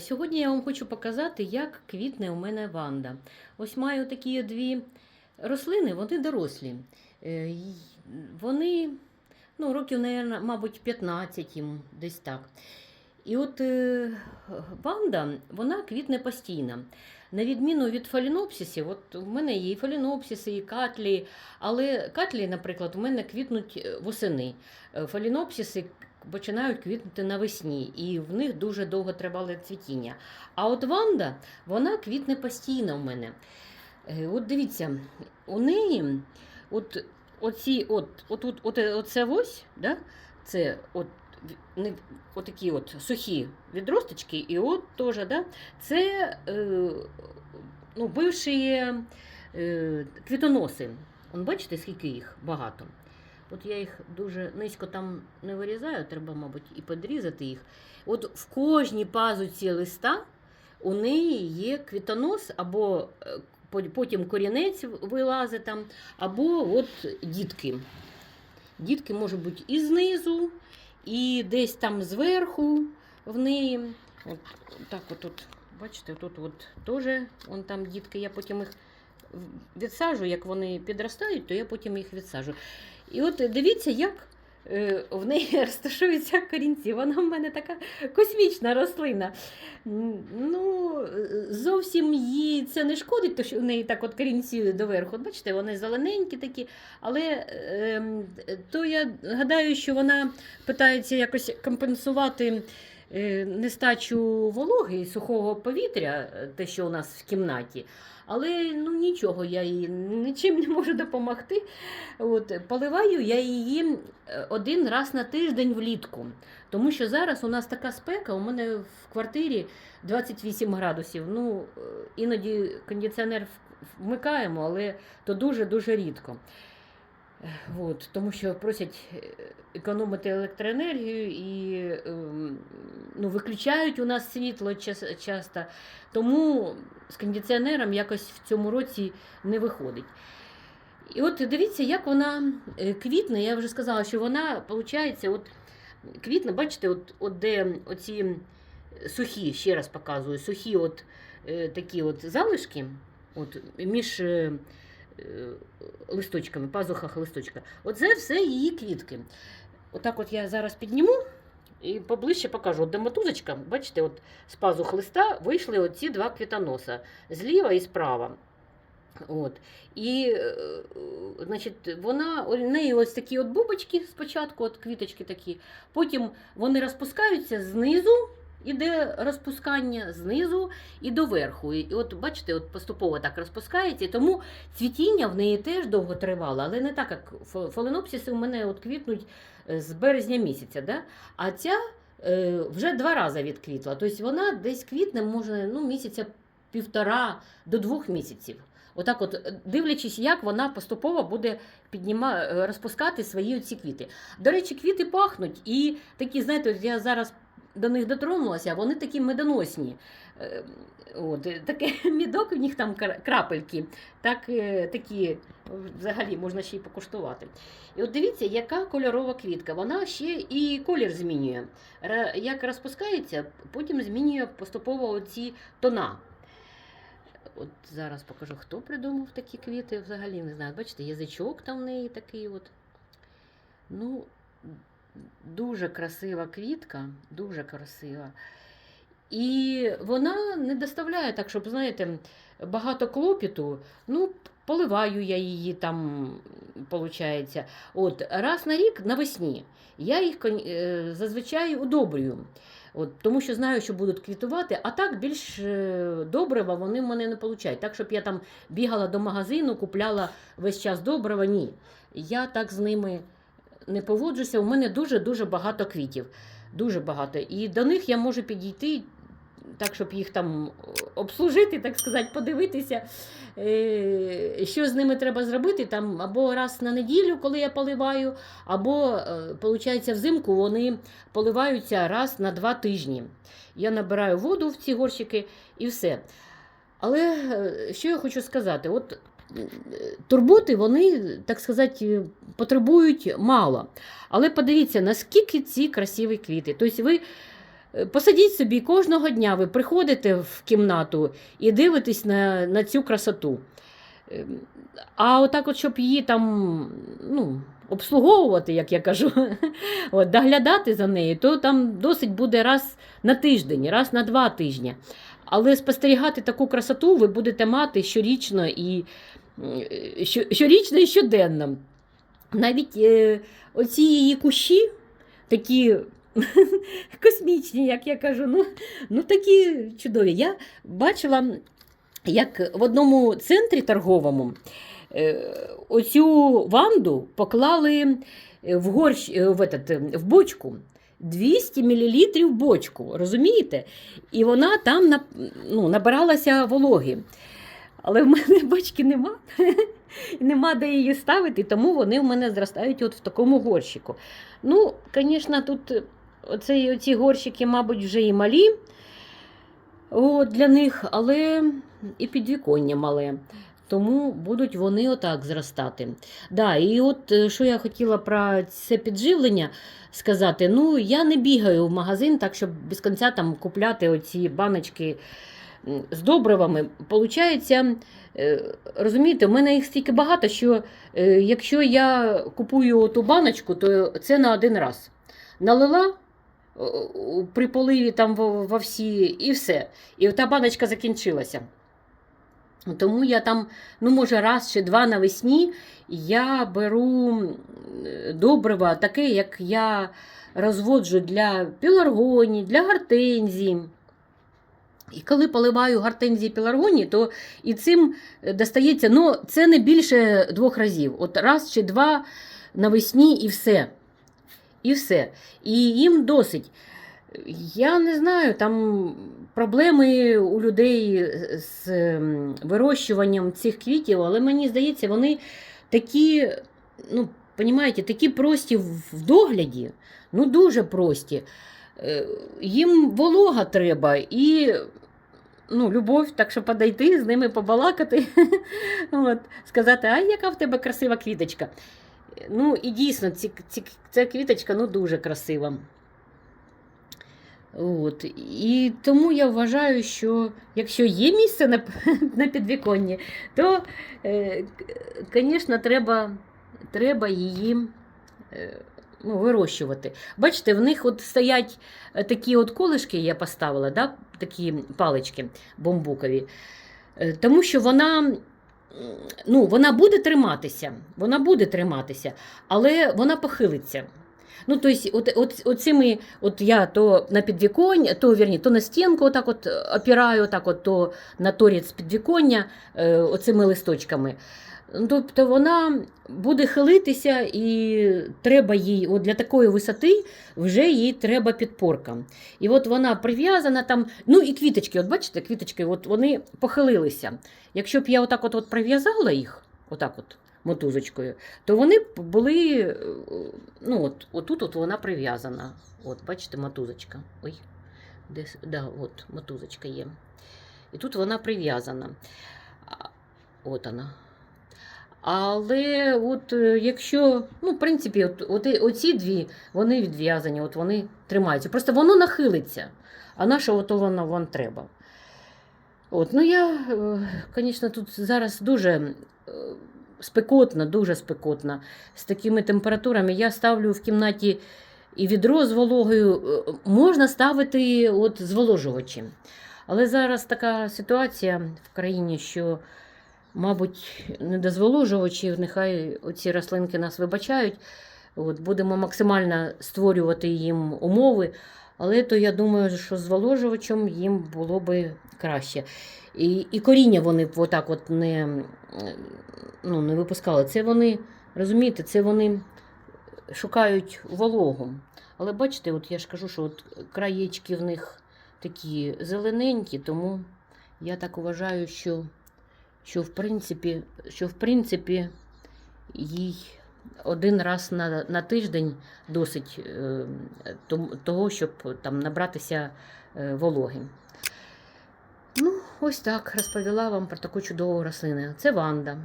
Сьогодні я вам хочу показати, як квітне у мене ванда. Ось маю такі дві рослини, вони дорослі. Е, Вони, ну, років, мабуть, 15 їм, десь так. І от е, ванда, вона квітне постійно. На відміну від фалінопсисів, от у мене є і фалінопсиси, і катлі, але катлі, наприклад, у мене квітнуть е, восени. Е, Фалінопсиси починають квітнути навесні, і в них дуже довго тривале цвітіння. А от ванда, вона квітне постійно в мене. Е, От дивіться, у неї от, оці, от, от, от, от, оце ось, да? це от, не, отакі от сухі відросточки, і от теж, да? це е, ну, бивші е, квітоноси. Он бачите, скільки їх багато. От я їх дуже низько там не вирізаю, треба, мабуть, і підрізати їх. От в кожній пазуці листа у неї є квітонос, або е, потім корінець вилазить там, або от дітки. Дітки можуть бути і знизу, і десь там зверху в неї. От так от, тут, бачите, тут от теж вон там дітки, я потім їх відсаджу, як вони підростають, то я потім їх відсаджу. І от дивіться, як е, в неї розташуються корінці. Вона в мене така космічна рослина. Ну, е, зовсім їй це не шкодить, тому що в неї так от корінці доверху. Бачите, вони зелененькі такі. Але ем, то я гадаю, що вона питається якось компенсувати. Е, Нестачу вологи і сухого повітря, е, те, що у нас в кімнаті, але ну нічого, я їй нічим не можу допомогти. От, поливаю я її е, один раз на тиждень влітку. Тому що зараз у нас така спека, у мене в квартирі 28 градусів. Ну, іноді кондиціонер вмикаємо, але то дуже-дуже рідко. От, тому що просять е, економити електроенергію і ем, ну, виключають у нас світло часто. Тому з кондиціонером якось в цьому році не виходить. І от дивіться, як вона е, квітне. Я вже сказала, що вона, виходить, от квітне, бачите, от, от де оці сухі, ще раз показую, сухі от е, такі от залишки от, між листочками, пазухах листочка. Оце все її квітки. Отак от я зараз підніму і поближче покажу. От де мотузочка, бачите, от з пазух листа вийшли оці два квітоноса зліва і справа. От. І е, значить, вона, у неї ось такі от бубочки спочатку, от квіточки такі, потім вони розпускаються знизу. Іде розпускання знизу і доверху. І от бачите, от поступово так розпускається. Тому цвітіння в неї теж довго тривало, але не так, як фаленопсиси у мене от квітнуть е, з березня місяця. Да? А ця е, вже два рази відквітла. Тобто вона десь квітне, може, ну, місяця півтора до двох місяців. Отак, от, дивлячись, як вона поступово буде підніма... е, розпускати свої оці квіти. До речі, квіти пахнуть і такі, знаєте, я зараз до них дотронулася, вони такі медоносні. Е, От, е, таке мідок, в них там крапельки, так, е, такі взагалі можна ще й покуштувати. І от дивіться, яка кольорова квітка. Вона ще і колір змінює. Як розпускається, потім змінює поступово оці тона. От зараз покажу, хто придумав такі квіти. Взагалі не знаю. Бачите, язичок там в неї такий от. Ну, дуже красива квітка, дуже красива. І вона не доставляє так, щоб, знаєте, багато клопіту. Ну, поливаю я її там, виходить. От, раз на рік навесні. Я їх е, зазвичай удобрюю. От, тому що знаю, що будуть квітувати, а так більш е, добрива вони в мене не получають. Так, щоб я там бігала до магазину, купляла весь час добрива, ні. Я так з ними не поводжуся. У мене дуже-дуже багато квітів. Дуже багато. І до них я можу підійти так, щоб їх там обслужити, так сказати, подивитися, е, що з ними треба зробити. Там або раз на неділю, коли я поливаю, або, виходить, взимку вони поливаються раз на два тижні. Я набираю воду в ці горщики і все. Але е, що я хочу сказати? От е, турботи вони, так сказати, потребують мало. Але подивіться, наскільки ці красиві квіти. Тобто ви Е, Посадіть собі кожного дня ви приходите в кімнату і дивитесь на, на цю красоту. Ем, А отак, от, щоб її там ну, обслуговувати, як я кажу, от, доглядати за нею, то там досить буде раз на тиждень, раз на два тижні. Але спостерігати таку красоту ви будете мати щорічно і е, щорічно і щоденно. Навіть е, оці її кущі, такі космічні, як я кажу, ну, ну такі чудові. Я бачила, як в одному центрі торговому е, оцю ванду поклали в, горщ, е, в, этот, е, в бочку. 200 мл бочку, розумієте? І вона там ну, набиралася вологи. Але в мене бочки нема, нема де її ставити, тому вони в мене зростають от в такому горщику. Ну, звісно, тут е, оці, оці горщики, мабуть, вже і малі от, для них, але і підвіконня мале. Тому будуть вони отак зростати. Да, і от е, що я хотіла про це підживлення сказати. Ну, я не бігаю в магазин, так щоб без кінця там купляти оці баночки з добривами. Получається, е, розумієте, у мене їх стільки багато, що е, якщо я купую ту баночку, то це на один раз. Налила о, при поливі там во, всі і все. І та баночка закінчилася. Тому я там, ну, може, раз чи два навесні я беру е, добрива, таке, як я розводжу для піларгоній, для гортензій. І коли поливаю гортензії піларгонії, то і цим е, достається, ну, це не більше двох разів. От раз чи два навесні і все. І все. І їм досить. Я не знаю, там проблеми у людей з ем, вирощуванням цих квітів, але мені здається, вони такі, ну, понімаєте, такі прості в догляді, ну дуже прості. Е, Їм волога треба і ну, любов, так що подойти, з ними побалакати, от, сказати, а яка в тебе красива квіточка. Ну, і дійсно, ці, ці, ця квіточка ну, дуже красива. От. І тому я вважаю, що якщо є місце на, на підвіконні, то, звісно, треба, треба її е, ну, вирощувати. Бачите, в них от стоять е, такі от колишки, я поставила, да? такі палички бамбукові, Е, тому що вона. Ну, вона буде триматися, вона буде триматися, але вона похилиться. Ну, тобто, от, от, оцими, от я то на підвіконня, то, вірні, то на стінку отак от опираю, отак от, то на торіць підвіконня е, оцими листочками. Ну, Тобто вона буде хилитися і треба їй, от для такої висоти вже їй треба підпорка. І от вона прив'язана там, ну і квіточки, от бачите, квіточки, от вони похилилися. Якщо б я отак от, прив'язала їх, отак от мотузочкою, то вони б були, е, ну от, отут от вона прив'язана. От, бачите, мотузочка. Ой, десь, да, от, мотузочка є. І тут вона прив'язана. От вона. Але от е, якщо, ну, в принципі, от, от, оці дві, вони відв'язані, от вони тримаються. Просто воно нахилиться, а наше от воно вам треба. От, ну я, звісно, тут зараз дуже е, спекотно, дуже спекотно. З такими температурами я ставлю в кімнаті і відро з вологою. е, Можна ставити от зволожувачі. Але зараз така ситуація в країні, що, мабуть, не до зволожувачів, нехай оці рослинки нас вибачають. От, будемо максимально створювати їм умови. Але то я думаю, що зволожувачем їм було би краще. І, і коріння вони б отак от не, ну, не випускали. Це вони, розумієте, це вони шукають вологу. Але бачите, от я ж кажу, що от краєчки в них такі зелененькі, тому я так вважаю, що, що, в, принципі, що в принципі їй один раз на, на тиждень досить е, того, щоб там набратися е, вологи. Ну, ось так розповіла вам про таку чудову рослину. Це Ванда.